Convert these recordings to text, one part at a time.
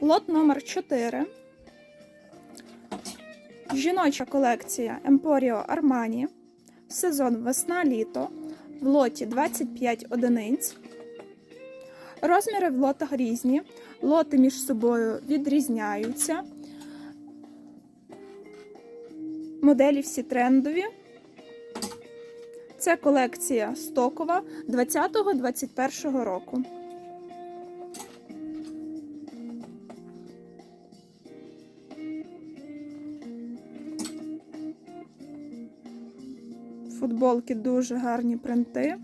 Лот номер 4. Жіноча колекція Emporio Armani. Сезон весна-літо. В лоті 25 одиниць. Розміри в лотах різні. Лоти між собою відрізняються. Моделі всі трендові. Це колекція стокова 20-21 року. Футболки дуже гарні принти.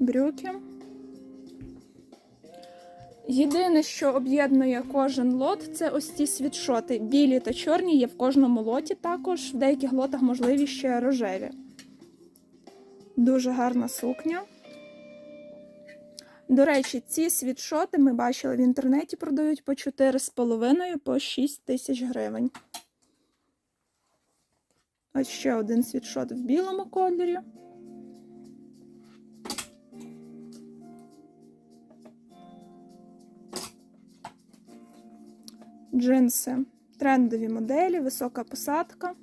Брюки. Єдине, що об'єднує кожен лот, це ось ці світшоти. Білі та чорні є в кожному лоті також. В деяких лотах можливі ще рожеві. Дуже гарна сукня. До речі, ці світшоти ми бачили в інтернеті продають по 4,5 по 6 тисяч гривень. Ось ще один світшот в білому кольорі. Джинси. Трендові моделі, висока посадка.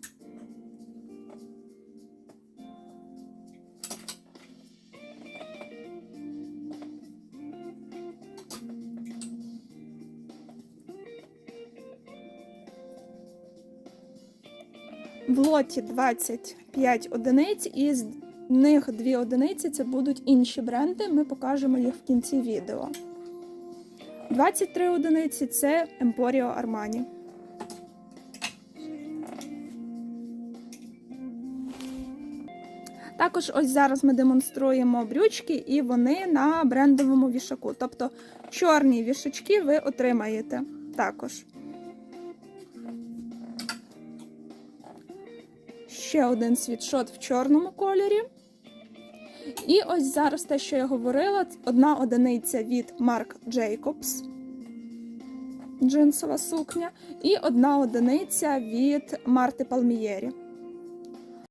В лоті 25 одиниць, і з них 2 одиниці це будуть інші бренди. Ми покажемо їх в кінці відео. 23 одиниці це Emporio Armani. Також ось зараз ми демонструємо брючки, і вони на брендовому вішаку. Тобто чорні вішачки ви отримаєте також. Ще один світшот в чорному кольорі. І ось зараз те, що я говорила, одна одиниця від Marc Jacobs. Джинсова сукня. І одна одиниця від Марти Палмієрі.